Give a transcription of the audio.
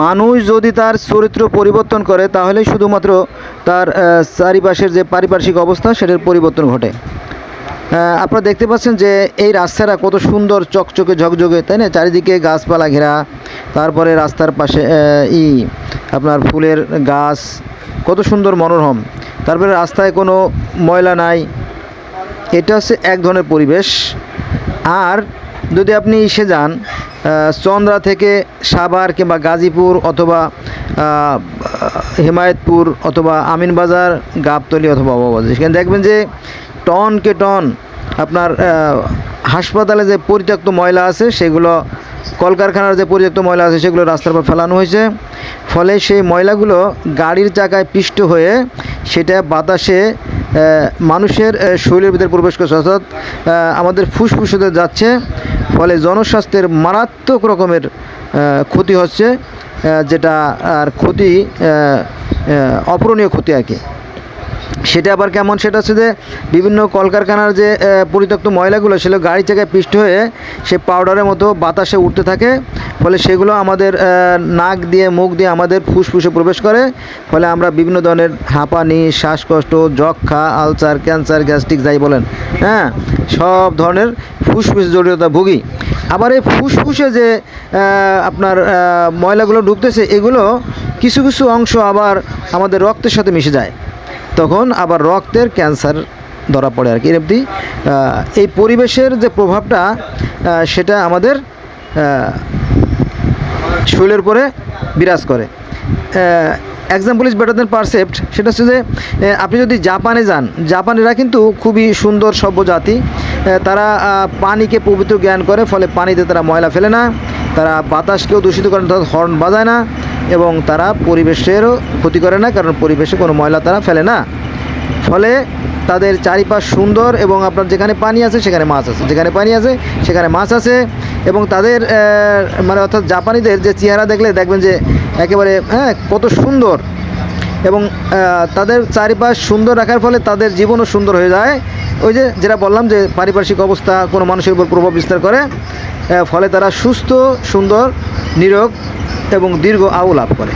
মানুষ যদি তার চরিত্র পরিবর্তন করে, তাহলে শুধুমাত্র তার চারিপাশের যে পারিপার্শ্বিক অবস্থা, সেটার পরিবর্তন ঘটে। আপনারা দেখতে পাচ্ছেন যে এই রাস্তাটা কত সুন্দর, চকচকে, ঝকঝকে, তাই না? চারিদিকে গাছপালা ঘেরা, তারপরে রাস্তার পাশে ই, আপনার ফুলের গাছ, কত সুন্দর মনোরম। তারপরে রাস্তায় কোনো ময়লা নাই। এটা হচ্ছে এক ধরনের পরিবেশ। আর যদি আপনি ইসে যান চন্দ্রা থেকে সাভার কিংবা গাজীপুর অথবা হিমায়তপুর অথবা আমিনবাজার, গাবতলি অথবা বাবাবাজার সেখানে দেখবেন যে টনকে টন আপনার হাসপাতালে যে পরিত্যক্ত ময়লা আছে, সেগুলো, কলকারখানার যে পরিত্যক্ত ময়লা আছে, সেগুলো রাস্তার উপর ফেলানো হয়েছে। ফলে সেই ময়লাগুলো গাড়ির চাকায় পিষ্ট হয়ে, সেটা বাতাসে মানুষের শরীরের ভিতরে প্রবেশ করছে। অর্থাৎ আমাদের ফুসফুসতে যাচ্ছে, ফলে জনস্বাস্থ্যের মারাত্মক রকমের ক্ষতি হচ্ছে যেটা আর ক্ষতি অপূরণীয় ক্ষতি আর কি। সেটা আবার কেমন? সেটা হচ্ছে যে বিভিন্ন কলকারখানার যে পরিত্যক্ত ময়লাগুলো, সেগুলো গাড়ি চাকায় পিষ্ট হয়ে সে পাউডারের মতো বাতাসে উঠতে থাকে। ফলে সেগুলো আমাদের নাক দিয়ে, মুখ দিয়ে আমাদের ফুসফুসে প্রবেশ করে। ফলে আমরা বিভিন্ন ধরনের হাঁপানি, শ্বাসকষ্ট যক্ষা আলসার, ক্যান্সার, গ্যাস্ট্রিক যাই বলেন হ্যাঁ সব ধরনের ফুসফুস জড়িয়তা ভুগি। আবার এই ফুসফুসে যে আপনার ময়লাগুলো ঢুকতেছে এগুলো কিছু কিছু অংশ আবার আমাদের রক্তের সাথে মিশে যায়। তখন আবার রক্তের ক্যান্সার ধরা পড়ে আর কি। আহ, এই পরিবেশের যে প্রভাবটা সেটা আমাদের শরীরের উপরে বিরাজ করে। Example is better than precept সেটা হচ্ছে যে আপনি যদি জাপানে যান জাপানিরা কিন্তু খুবই সুন্দর সভ্য জাতি। তারা পানিকে পবিত্র জ্ঞান করে ফলে পানিতে তারা ময়লা ফেলে না। তারা বাতাসকেও দূষিত করে না, অর্থাৎ হর্ন বাজায় না এবং তারা পরিবেশেরও ক্ষতি করে না কারণ পরিবেশে কোনো ময়লা তারা ফেলে না। ফলে তাদের চারিপাশ সুন্দর এবং আপনার যেখানে পানি আছে সেখানে মাছ আছে। যেখানে পানি আছে সেখানে মাছ আছে এবং তাদের মানে অর্থাৎ জাপানিদের যে চেহারা দেখলে দেখবেন যে একেবারে হ্যাঁ কত সুন্দর। এবং তাদের চারিপাশ সুন্দর রাখার ফলে তাদের জীবনও সুন্দর হয়ে যায়। ওই যে যেটা বললাম যে পারিপার্শ্বিক অবস্থা, কোনো মানুষের উপর প্রভাব বিস্তার করে ফলে তারা সুস্থ, সুন্দর, নিরোগ এবং দীর্ঘ আয়ু লাভ করে।